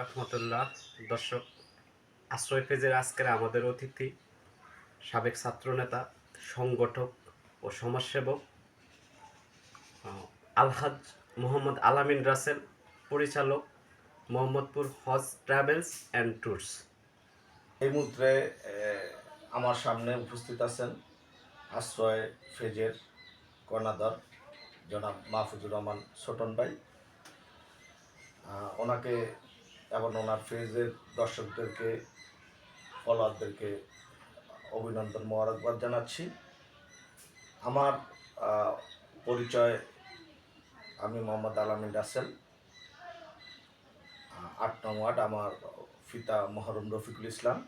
রহমতুল্লাহ, দর্শক, আশ্রয় পেজের আজকের আমাদের অতিথি, সাবেক ছাত্রনেতা, সংগঠক ও সমাজসেবক আলহাজ মোহাম্মদ আলামিন রাসেল, পরিচালক Mohammadpur Hajj travels and tours. এই মুহূর্তে আমার সামনে উপস্থিত আছেন আশ্রয় ফেজের কর্ণাধর জনাব মাহফুজুর রহমান ছোটন ভাই। ওনাকে এবং ওনার ফেজের দর্শকদেরকে, ফলোয়ারদেরকে অভিনন্দন, মোবারকবাদ জানাচ্ছি। আমার পরিচয় আমি মোহাম্মদ আলামিন রাসেল। আট নং ওয়ার্ড, আমার ফিতা মহরম রফিকুল ইসলাম।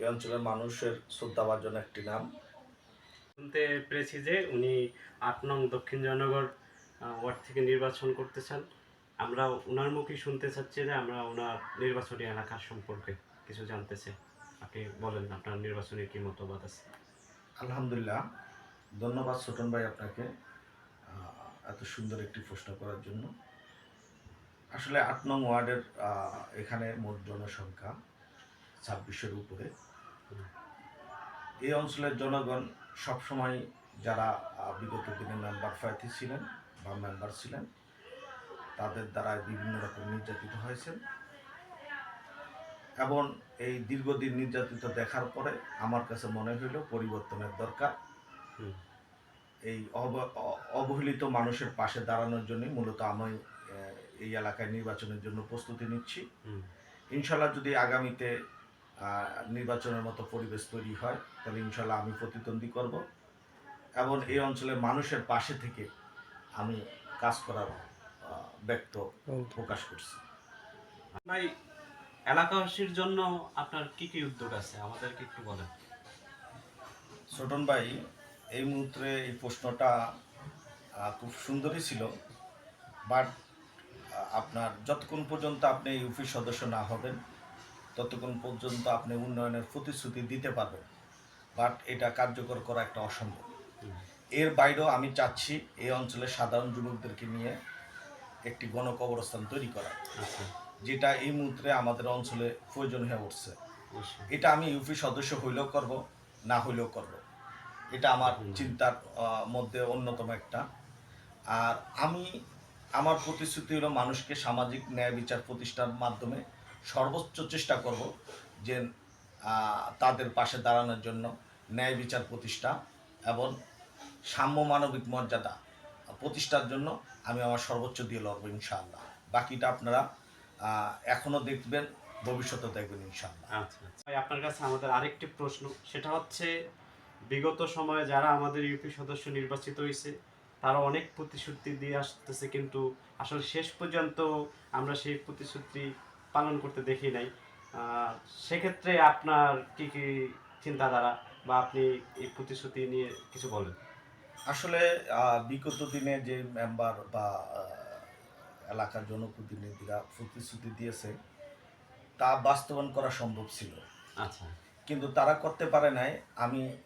এই অঞ্চলের মানুষের শ্রদ্ধাভাজন একটি নাম। শুনতে পেরেছি যে উনি আট নং দক্ষিণ জয়নগর ওয়ার্ড থেকে নির্বাচন করতে চান। আমরা ওনার মুখেই শুনতে চাচ্ছি যে আমরা ওনার নির্বাচনী এলাকার সম্পর্কে কিছু জানতে চাই। আপনি বলেন, আপনার নির্বাচনী কি মতবাদ আছে? আলহামদুলিল্লাহ। ধন্যবাদ ছোটন ভাই আপনাকে এত সুন্দর একটি প্রশ্ন করার জন্য। আসলে আট নং ওয়ার্ডের এখানে মোট জনসংখ্যা ছাব্বিশের উপরে। এই অঞ্চলের জনগণ সবসময় যারা বিগত দিনে মেম্বার প্রার্থী ছিলেন বা মেম্বার ছিলেন তাদের দ্বারা বিভিন্ন রকম নির্যাতিত হয়েছেন। এবং এই দীর্ঘদিন নির্যাতিত দেখার পরে আমার কাছে মনে হইল পরিবর্তনের দরকার। এই অবহেলিত মানুষের পাশে দাঁড়ানোর জন্যই মূলত আমি এই এলাকায় নির্বাচনের জন্য প্রস্তুতি নিচ্ছি। ইনশাল্লাহ যদি আগামীতে নির্বাচনের মতো পরিবেশ তৈরি হয় তাহলে ইনশাল্লাহ আমি প্রতিদ্বন্দ্বী করব। এবং এই অঞ্চলের মানুষের পাশে থেকে আমি কাজ করার ব্যক্ত প্রকাশ করছি। ভাই এলাকাবাসীর জন্য আপনার কি কি উদ্যোগ আছে? আমাদেরকে একটু বলেন। ছোটন ভাই এই মুহূর্তে এই প্রশ্নটা খুব সুন্দরই ছিল। বাট আপনার যতক্ষণ পর্যন্ত আপনি ইউপি সদস্য না হবেন ততক্ষণ পর্যন্ত আপনি উন্নয়নের প্রতিশ্রুতি দিতে পারবেন। বাট এটা কার্যকর করা একটা অসম্ভব। এর বাইরেও আমি চাচ্ছি এই অঞ্চলের সাধারণ যুবকদেরকে নিয়ে একটি গণকবরস্থান তৈরি করা। আচ্ছা। যেটা এই মুহূর্তে আমাদের অঞ্চলে প্রয়োজন হয়ে উঠছে। এটা আমি ইউপি সদস্য হইলেও করব না হইলেও করব। এটা আমার চিন্তার মধ্যে অন্যতম একটা। আর আমি আমার প্রতিশ্রুতি হলো মানুষকে সামাজিক ন্যায় বিচার প্রতিষ্ঠার মাধ্যমে সর্বোচ্চ চেষ্টা করব যে তাদের পাশে দাঁড়ানোর জন্য ন্যায় বিচার প্রতিষ্ঠা এবং সাম্য মানবিক মর্যাদা প্রতিষ্ঠার জন্য আমি আমার সর্বোচ্চ দিয়ে লড়বো ইনশাআল্লাহ। বাকিটা আপনারা আহ, এখনও দেখবেন ভবিষ্যতে দেখবেন ইনশাআল্লাহ। আচ্ছা আচ্ছা। আপনার কাছে আমাদের আরেকটি প্রশ্ন সেটা হচ্ছে বিগত সময়ে যারা আমাদের ইউপি সদস্য নির্বাচিত হয়েছে তারা অনেক প্রতিশ্রুতি দিয়ে আসতেছে কিন্তু আসলে শেষ পর্যন্ত আমরা সেই প্রতিশ্রুতি পালন করতে দেখি নাই। সেক্ষেত্রে আপনার কি কি চিন্তাধারা বা আপনি এই প্রতিশ্রুতি নিয়ে কিছু বলেন? আসলে বিগত দিনে যে মেম্বার বা এলাকার জনপ্রতিনিধিরা প্রতিশ্রুতি দিয়েছে তা বাস্তবায়ন করা সম্ভব ছিল। আচ্ছা। কিন্তু তারা করতে পারে নাই। আমি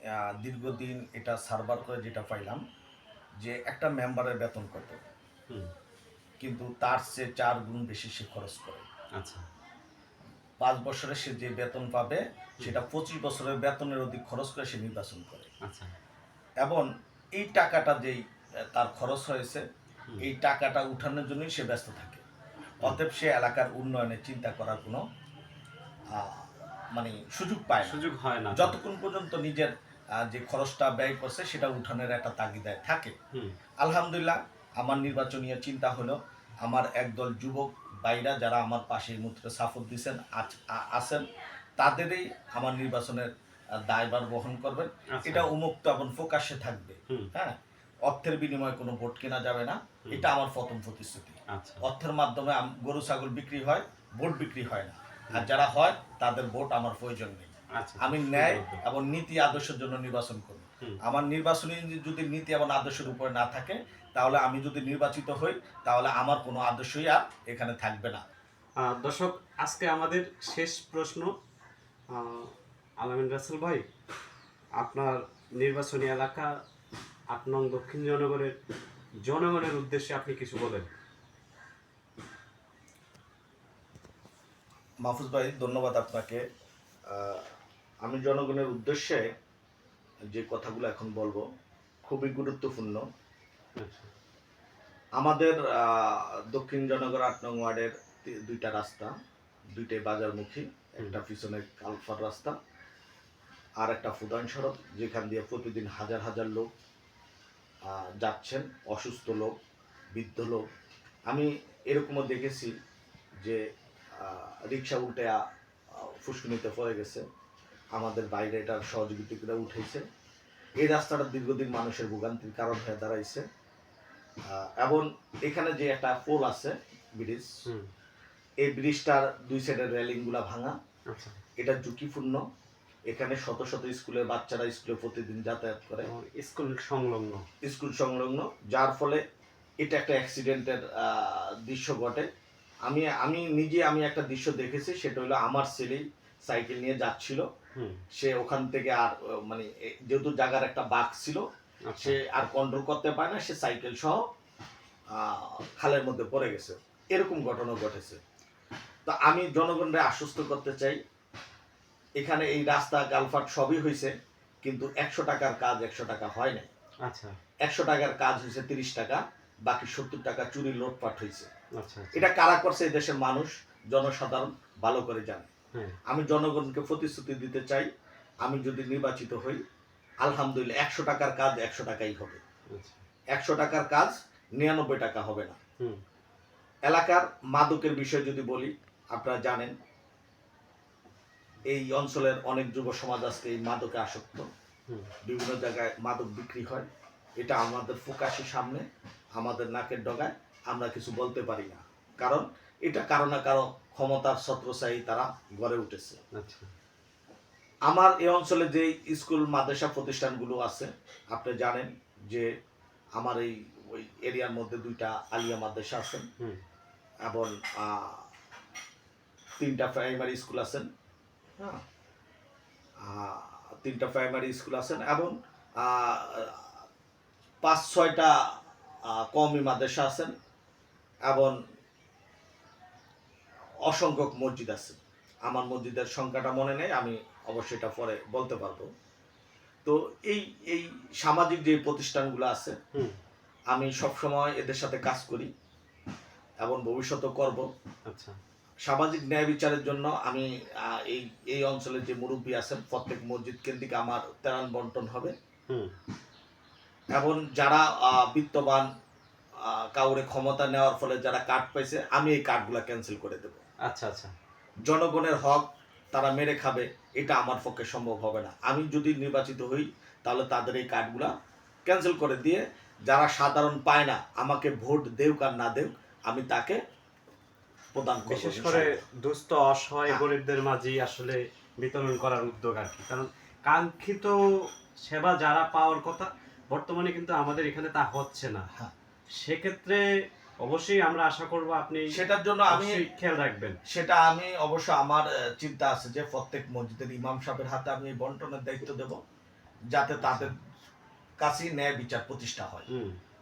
দীর্ঘদিন এটা সার্ভার করে যেটা পাইলাম যে একটা মেম্বারের বেতন কত? কিন্তু তার চেয়ে চার গুণ বেশি সে খরচ করে। আচ্ছা। পাঁচ বছরে সে যে বেতন পাবে সেটা পঁচিশ বছরের বেতনের অধিক খরচ করে সে নির্বাচন করে। আচ্ছা। এবং এই টাকাটা যেই তার খরচ হয়েছে এই টাকাটা উঠানোর জন্যই সে ব্যস্ত থাকে। অতএব সে এলাকার উন্নয়নে চিন্তা করার কোনো মানে সুযোগ পায় সুযোগ হয় না। যতক্ষণ পর্যন্ত নিজের যে খরচটা ব্যয় করছে সেটা উঠানের একটা তাগিদায় থাকে। আলহামদুলিল্লাহ আমার নির্বাচনীয় চিন্তা হলো আমার একদল যুবক বাইরা যারা আমার পাশে এই মুহূর্তে সাফত দিচ্ছেন আছেন তাদেরই আমার নির্বাচনের দায়ভার বহন করবেন। আচ্ছা। এটা উন্মুক্ত এবং প্রকাশ্যে থাকবে। হ্যাঁ? অর্থের বিনিময়ে কোনো ভোট কেনা যাবে না। এটা আমার প্রথম প্রতিশ্রুতি। আচ্ছা। অর্থের মাধ্যমে গরু ছাগল বিক্রি হয় ভোট বিক্রি হয় না। আর যারা হয় তাদের ভোট আমার প্রয়োজন নেই। আচ্ছা। আমি ন্যায় এবং নীতি আদর্শের জন্য নির্বাচন করি। আমার নির্বাচনী যদি নীতি এবং আদর্শের উপরে না থাকে তাহলে আমি যদি নির্বাচিত হই তাহলে আমার কোনো আদর্শই আর এখানে থাকবে না। দর্শক আজকে আমাদের শেষ প্রশ্ন। আলামিন রাসেল ভাই আপনার নির্বাচনী এলাকা আট নং দক্ষিণ জনগণের জনগণের উদ্দেশ্যে আপনি কিছু বলেন। মাহফুজ ভাই ধন্যবাদ আপনাকে। আমি জনগণের উদ্দেশ্যে যে কথাগুলো এখন বলব খুবই গুরুত্বপূর্ণ। আচ্ছা। আমাদের দক্ষিণ জনগণ আট নং ওয়ার্ডের দুইটা রাস্তা দুইটাই বাজারমুখী একটা পিছনে কালফার রাস্তা। আর একটা ফুদান সড়ক যেখান দিয়ে প্রতিদিন হাজার হাজার লোক যাচ্ছেন অসুস্থ লোক বৃদ্ধ লোক। আমি এরকমও দেখেছি যে রিক্সা উল্টে ফুসকুনিতে পড়ে গেছে। আমাদের বাইরে এটার সহযোগিতারা উঠেছে। এই রাস্তাটা দীর্ঘদিন মানুষের ভোগান্তির কারণ হয়ে দাঁড়াইছে। এবং এখানে যে একটা পোল আছে ব্রিজ এই ব্রিজটার দুই সাইডের রেলিংগুলা ভাঙা। আচ্ছা। এটা ঝুঁকিপূর্ণ। এখানে শত শত স্কুলের বাচ্চারা স্কুলে প্রতিদিন যাতায়াত করে। স্কুল সংলগ্ন। স্কুল সংলগ্ন যার ফলে এটা একটা অ্যাক্সিডেন্টের দৃশ্য ঘটে। আমি আমি নিজে আমি একটা দৃশ্য দেখেছি সেটা হলো আমার ছেলেই সাইকেল নিয়ে যাচ্ছিল। হুম। সে ওখান থেকে আর মানে যেহেতু জায়গার একটা বাঘ ছিল আচ্ছা। সে আর কন্ট্রোল করতে পারে না সে সাইকেল সহ আহ, খালের মধ্যে পড়ে গেছে। এরকম ঘটনা ঘটেছে। তো আমি জনগণকে আশ্বস্ত করতে চাই এখানে এই রাস্তা গালফাট সবই হয়েছে কিন্তু একশো টাকার কাজ একশো টাকা হয় না আচ্ছা। একশো টাকার কাজ হয়েছে তিরিশ টাকা বাকি সত্তর টাকা চুরি লোটপাট হয়েছে আচ্ছা আচ্ছা। এটা কারা করছে এই দেশের মানুষ? জনসাধারণ ভালো করে জানে। হ্যাঁ। আমি জনগণকে প্রতিশ্রুতি দিতে চাই আমি যদি নির্বাচিত হই আলহামদুলিল্লাহ একশো টাকার কাজ একশো টাকাই হবে। আচ্ছা। একশো টাকার কাজ নিরানব্বই টাকা হবে না। হুম। এলাকার মাদকের বিষয় যদি বলি আপনারা জানেন এই অঞ্চলের অনেক যুব সমাজ আজকে এই মাদকে আসক্ত। বিভিন্ন জায়গায় মাদক বিক্রি হয়। এটা আমাদের ফোকাসের সামনে আমাদের নাকের ডগায়। আমরা কিছু বলতে পারি না। কারণ এটা কারও না কারও ক্ষমতার ছত্রছায়ী তারা গড়ে উঠেছে। আচ্ছা। আমার এই অঞ্চলে যে স্কুল মাদ্রাসা প্রতিষ্ঠানগুলো আছে আপনি জানেন যে আমার এই ওই এরিয়ার মধ্যে দুইটা আলিয়া মাদ্রাসা আছেন এবং আহ, তিনটা প্রাইমারি স্কুল আছেন। হ্যাঁ তিনটা প্রাইমারি স্কুল আছেন এবং পাঁচ ছয়টা কওমি মাদ্রাসা আছেন এবং অসংখ্য মসজিদ আছে। আমার মসজিদের সংখ্যাটা মনে নেই আমি অবশ্যই এটা পরে বলতে পারব। তো এই এই সামাজিক যে প্রতিষ্ঠানগুলো আছে আমি সবসময় এদের সাথে কাজ করি এবং ভবিষ্যতেও করব। আচ্ছা। সামাজিক ন্যায় বিচারের জন্য আমি এই এই অঞ্চলের যে মুরব্বী আছেন প্রত্যেক মসজিদ কেন্দ্রিক আমার তেরান বন্টন হবে। হুম। এবং যারা বিত্তবান কাউরে ক্ষমতা নেওয়ার ফলে যারা কার্ড পাইছে আমি এই কার্ডগুলো ক্যান্সেল করে দেব। আচ্ছা আচ্ছা। জনগণের হক তারা মেরে খাবে এটা আমার পক্ষে সম্ভব হবে না। আমি যদি নির্বাচিত হই তাহলে তাদের এই কার্ডগুলা ক্যান্সেল করে দিয়ে যারা সাধারণ পায় না আমাকে ভোট দেউক আর না দেউক আমি তাকে প্রদান করব বিশেষ করে। দুস্থ অসহায় হ্যাঁ। গরিবদের মাঝেই আসলে বিতরণ করার উদ্যোগ আর কি কারণ কাঙ্ক্ষিত সেবা যারা পাওয়ার কথা বর্তমানে কিন্তু আমাদের এখানে তা হচ্ছে না হ্যাঁ। সেক্ষেত্রে অবশ্যই আমরা আশা করব আপনি সেটার জন্য আমি খেয়াল রাখবেন সেটা আমি অবশ্য আমার চিন্তা আছে যে প্রত্যেক মসজিদের ইমাম সাহেবের হাতে আমি বন্টনের দায়িত্ব দেব যাতে তাদের কাছেই ন্যায় বিচার প্রতিষ্ঠা হয়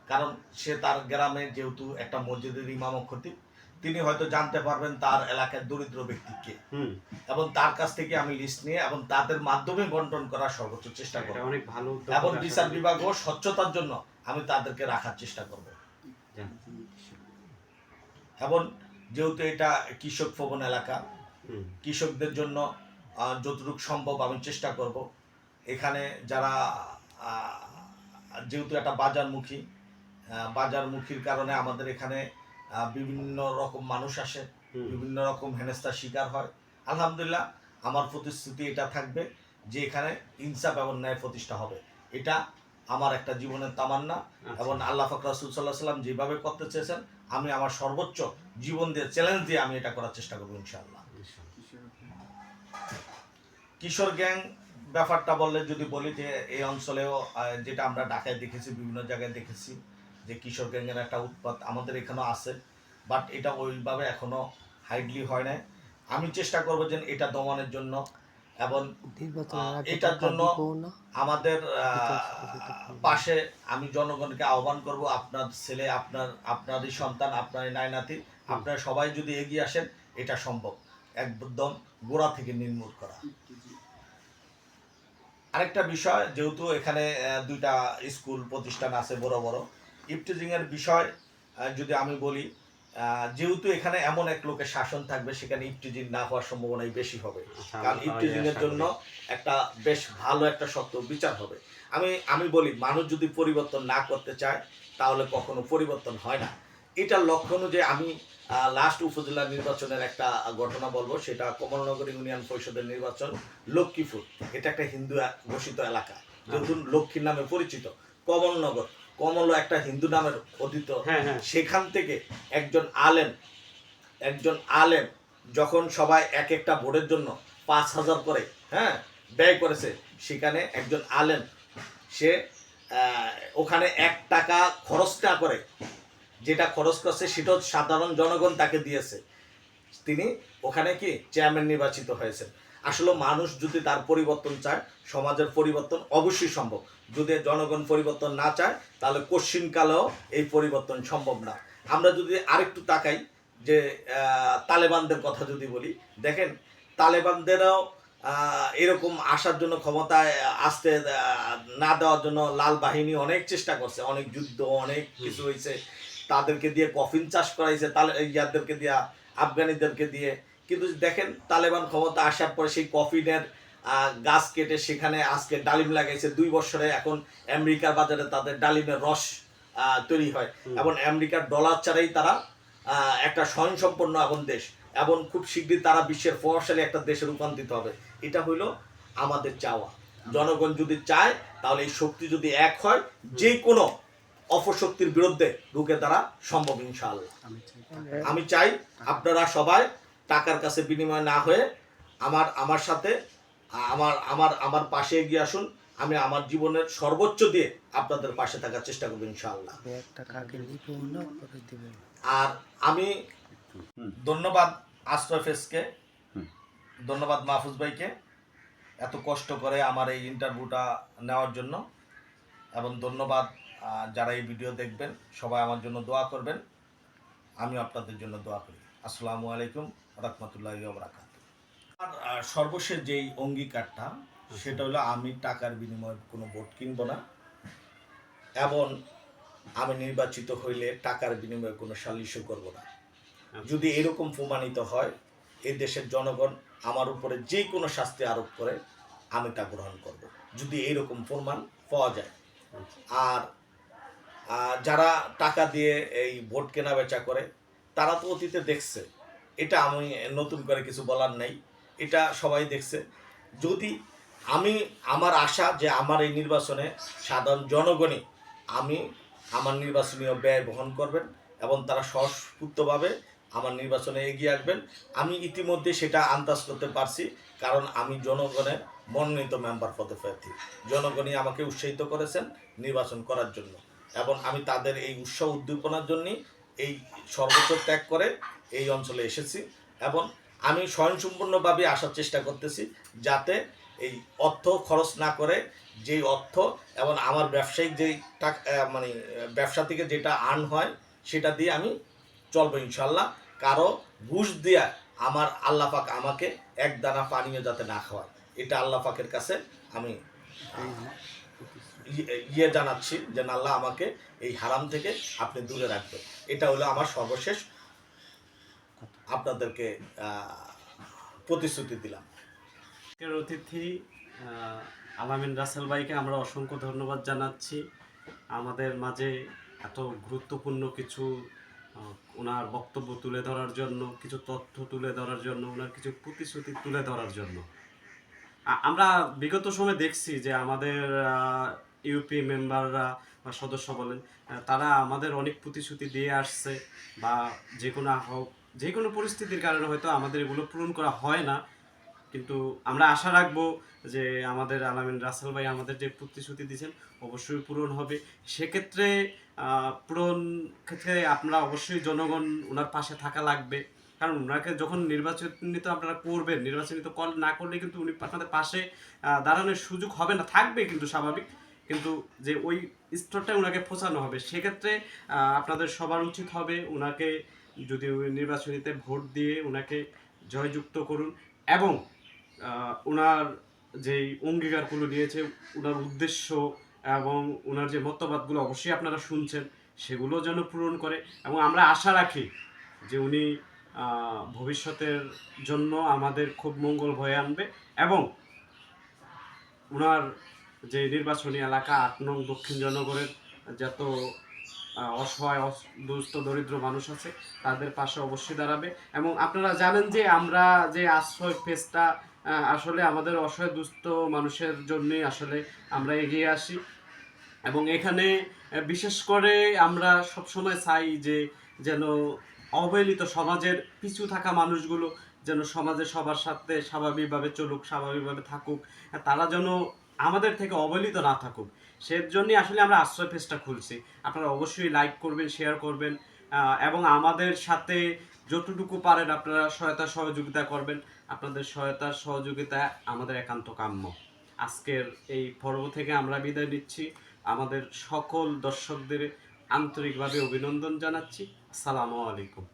কারণ সে তার গ্রামে যেহেতু একটা মসজিদের ইমাম খতিব তিনি হয়তো জানতে পারবেন তার এলাকার দরিদ্র ব্যক্তিকে। হুম। এবং তার কাছ থেকে আমি লিস্ট নিয়ে এবং তাদের মাধ্যমে বন্টন করার সর্বোচ্চ চেষ্টা করব। অনেক ভালো এবং বিচার। বিভাগও স্বচ্ছতার জন্য আমি তাদেরকে রাখার চেষ্টা করব। এবং যেহেতু এটা কৃষক প্রবণ এলাকা কৃষকদের জন্য যতটুকু সম্ভব আমি চেষ্টা করব। এখানে যারা যেহেতু একটা বাজারমুখী বাজারমুখীর কারণে আমাদের এখানে বিভিন্ন রকম মানুষ আসে বিভিন্ন রকম হেনস্থার শিকার হয়। আলহামদুলিল্লাহ আমার প্রতিশ্রুতি এটা থাকবে যে এখানে ইনসাফ এবং ন্যায় প্রতিষ্ঠা হবে। এটা আমার একটা জীবনের তামান্না আচ্ছা। এবং আল্লাহ ফকর সাল্লাহ সাল্লাম যেভাবে করতে চেয়েছেন আমি আমার সর্বোচ্চ জীবন দিয়ে চ্যালেঞ্জ দিয়ে আমি এটা করার চেষ্টা করব ইনশাআল্লাহ। কিশোর গ্যাং ব্যাপারটা বললে যদি বলি যে এই অঞ্চলেও যেটা আমরা ঢাকায় দেখেছি বিভিন্ন জায়গায় দেখেছি যে কিশোর গ্যাংয়ের একটা উৎপাত আমাদের এখানেও আছে বাট এটা ওইভাবে এখনও হাইডলি হয় নাই। আমি চেষ্টা করব যে এটা দমনের জন্য এবং এটার জন্য আমাদের। পাশে আমি জনগণকে আহ্বান করব আপনার ছেলে আপনার আপনারই সন্তান আপনারই নাইনাতি আপনারা সবাই যদি এগিয়ে আসেন এটা সম্ভব। একদম গোড়া থেকে নির্মূল করা। আরেকটা বিষয় যেহেতু এখানে দুইটা স্কুল প্রতিষ্ঠান আছে বড় বড় ইফটিজিং এর বিষয় যদি আমি বলি যেহেতু এখানে এমন এক লোকের শাসন থাকবে সেখানে ইফটিজিং না হওয়ার সম্ভাবনাই বেশি হবে। আচ্ছা, কারণ আমরা ইফটিজিং এর জন্য একটা বেশ ভালো একটা সত্য বিচার হবে। আমি আমি বলি মানুষ যদি পরিবর্তন না করতে চায় তাহলে কখনো পরিবর্তন হয় না। এটার লক্ষ্য অনুযায়ী আমি লাস্ট উপজেলা নির্বাচনের একটা ঘটনা বলব সেটা কমলনগর ইউনিয়ন পরিষদের নির্বাচন লক্ষ্মীপুর। এটা একটা হিন্দু ঘোষিত এলাকা। যেহেতু লক্ষ্মীর নামে পরিচিত কমলনগর। কমল একটা হিন্দু নামের অধীত হ্যাঁ হ্যাঁ। সেখান থেকে একজন আলেম একজন আলেম যখন সবাই এক একটা ভোটের জন্য পাঁচ হাজার করে হ্যাঁ ব্যয় করেছে সেখানে একজন আলেম সে ওখানে এক টাকা খরচ না করে যেটা খরচ করছে সেটাও সাধারণ জনগণ তাকে দিয়েছে। তিনি ওখানে কি চেয়ারম্যান নির্বাচিত হয়েছেন। আসলে মানুষ যদি তার পরিবর্তন চায় সমাজের পরিবর্তন অবশ্যই সম্ভব। যদি জনগণ পরিবর্তন না চায় তাহলে কশ্চিনকালেও এই পরিবর্তন সম্ভব না। আমরা যদি আরেকটু তাকাই যে তালেবানদের কথা যদি বলি দেখেন তালেবানদেরও এরকম আসার জন্য ক্ষমতায় আসতে না দেওয়ার জন্য লাল বাহিনী অনেক চেষ্টা করছে। অনেক যুদ্ধ অনেক কিছু হয়েছে তাদেরকে দিয়ে কফিন চাষ করাইছে তালে ইয়াদেরকে দিয়ে আফগানিদেরকে দিয়ে। কিন্তু দেখেন তালেবান ক্ষমতা আসার পরে সেই কফিনের গাছ কেটে সেখানে আজকে ডালিম লাগাইছে। দুই বছরে এখন আমেরিকার বাজারে তাদের ডালিমের রস তৈরি হয়। এবং আমেরিকার ডলার ছাড়াই তারা একটা স্বয়ংসম্পন্ন এখন দেশ। এবং খুব শীঘ্রই তারা বিশ্বের প্রভাবশালী একটা দেশে রূপান্তরিত হবে। এটা হইল আমাদের চাওয়া। জনগণ যদি চায় তাহলে এই শক্তি যদি এক হয় যে কোনো অপশক্তির বিরুদ্ধে রুখে তারা সম্ভব ইনশাআল্লাহ। আমি চাই আপনারা সবাই টাকার কাছে বিনিময় না হয়ে আমার আমার সাথে, আমার আমার আমার পাশে এগিয়ে আসুন। আমি আমার জীবনের সর্বোচ্চ দিয়ে আপনাদের পাশে থাকার চেষ্টা করব ইনশাআল্লাহ। আর আমি ধন্যবাদ আশরাফেসকে ধন্যবাদ মাহফুজ ভাইকে এত কষ্ট করে আমার এই ইন্টারভিউটা নেওয়ার জন্য। এবং ধন্যবাদ যারা এই ভিডিও দেখবেন, সবাই আমার জন্য দোয়া করবেন। আমি আপনাদের জন্য দোয়া করি। আসসালামু আলাইকুম। রহমতুল্লাহ আর সর্বশেষ যেই অঙ্গীকারটা, সেটা হলো আমি টাকার বিনিময়ে কোনো ভোট কিনবো না। এবং আমি নির্বাচিত হইলে টাকার বিনিময়ে কোনো সালিশও করব না। যদি এরকম প্রমাণিত হয়, এ দেশের জনগণ আমার উপরে যে কোনো শাস্তি আরোপ করে, আমি তা গ্রহণ করব। যদি এইরকম প্রমাণ পাওয়া যায়। আর যারা টাকা দিয়ে এই ভোট কেনা বেচা করে, তারা তো অতীতে দেখছে। এটা আমি নতুন করে কিছু বলার নাই। এটা সবাই দেখছে। যদি আমি আমার আশা যে আমার এই নির্বাচনে সাধারণ জনগণই আমি আমার নির্বাচনীয় ব্যয় বহন করবেন এবং তারা স্বস্ফূর্তভাবে আমার নির্বাচনে এগিয়ে আসবেন, আমি ইতিমধ্যে সেটা আন্দাজ করতে পারছি, কারণ আমি জনগণের মনোনীত মেম্বার পদে প্রার্থী। জনগণই আমাকে উৎসাহিত করেছেন নির্বাচন করার জন্য এবং আমি তাদের এই উৎসাহ উদ্দীপনার জন্যই এই সর্বোচ্চ ত্যাগ করে এই অঞ্চলে এসেছি এবং আমি স্বয়ংসম্পূর্ণভাবে আসার চেষ্টা করতেছি যাতে এই অর্থ খরচ না করে যেই অর্থ এবং আমার ব্যবসায়িক যেই টাকা মানে ব্যবসা থেকে যেটা আর্ন হয় সেটা দিয়ে আমি চলবো ইনশাল্লাহ কারও ঘুষ দিয়া আমার আল্লাহ পাক আমাকে এক দানা পানীয় যাতে না খাওয়ায়। এটা আল্লাহ পাকের কাছে আমি ইয়ে- জানাচ্ছি যে আল্লাহ আমাকে এই হারাম থেকে আপনি দূরে রাখবেন। এটা হলো আমার সর্বশেষ আপনাদেরকে প্রতিশ্রুতি দিলাম। অতিথি আলামিন রাসেল ভাইকে আমরা অসংখ্য ধন্যবাদ জানাচ্ছি। আমাদের মাঝে এত গুরুত্বপূর্ণ কিছু ওনার বক্তব্য তুলে ধরার জন্য, কিছু তথ্য তুলে ধরার জন্য, ওনার কিছু প্রতিশ্রুতি তুলে ধরার জন্য। আমরা বিগত সময় দেখছি যে আমাদের ইউপি মেম্বাররা বা সদস্য বলেন তারা আমাদের অনেক প্রতিশ্রুতি দিয়ে আসছে বা যে কোনো হোক, যে কোনো পরিস্থিতির কারণে হয়তো আমাদের এগুলো পূরণ করা হয় না। কিন্তু আমরা আশা রাখব যে আমাদের আলামিন রাসেল ভাই আমাদের যে প্রতিশ্রুতি দিয়েছেন অবশ্যই পূরণ হবে। সেক্ষেত্রে পূরণ ক্ষেত্রে আপনারা অবশ্যই জনগণ ওনার পাশে থাকা লাগবে। কারণ ওনাকে যখন নির্বাচিত আপনারা করবেন, নির্বাচিত কল না করলে কিন্তু উনি আপনাদের পাশে দাঁড়ানোর সুযোগ হবে না, থাকবে কিন্তু স্বাভাবিক। কিন্তু যে ওই স্তরটায় ওনাকে পৌঁছানো হবে, সেক্ষেত্রে আপনাদের সবার উচিত হবে ওনাকে যদি নির্বাচনীতে ভোট দিয়ে ওনাকে জয়যুক্ত করুন এবং ওনার যেই অঙ্গীকারগুলো নিয়েছে ওনার উদ্দেশ্য এবং ওনার যে মতবাদগুলো অবশ্যই আপনারা শুনছেন, সেগুলো যেন পূরণ করে এবং আমরা আশা রাখি যে উনি ভবিষ্যতের জন্য আমাদের খুব মঙ্গল বয়ে আনবে এবং ওনার যে নির্বাচনী এলাকা আট নং দক্ষিণ জনগণের যত অসহায়, অস- দুস্থ, দরিদ্র মানুষ আছে, তাদের পাশে অবশ্যই দাঁড়াবে। এবং আপনারা জানেন যে আমরা যে আশ্রয় পেজটা আসলে আমাদের অসহায়, দুস্থ মানুষের জন্যই আসলে আমরা এগিয়ে আসি। এবং এখানে বিশেষ করে আমরা সবসময় চাই যে যেন অবহেলিত সমাজের পিছু থাকা মানুষগুলো যেন সমাজে সবার সাথে স্বাভাবিকভাবে চলুক, স্বাভাবিকভাবে থাকুক, তারা যেন আমাদের থেকে অবহেলিত না থাকুক। সেজন্যই আসলে আমরা আশ্রয় পেজটা খুলছি। আপনারা অবশ্যই লাইক করবেন শেয়ার করবেন এবং আমাদের সাথে যতটুকু পারেন আপনারা সহায়তা সহযোগিতা করবেন। আপনাদের সহায়তা সহযোগিতা আমাদের একান্ত কাম্য। আজকের এই পর্ব থেকে আমরা বিদায় নিচ্ছি। আমাদের সকল দর্শকদের আন্তরিকভাবে অভিনন্দন জানাচ্ছি। আসসালামু আলাইকুম।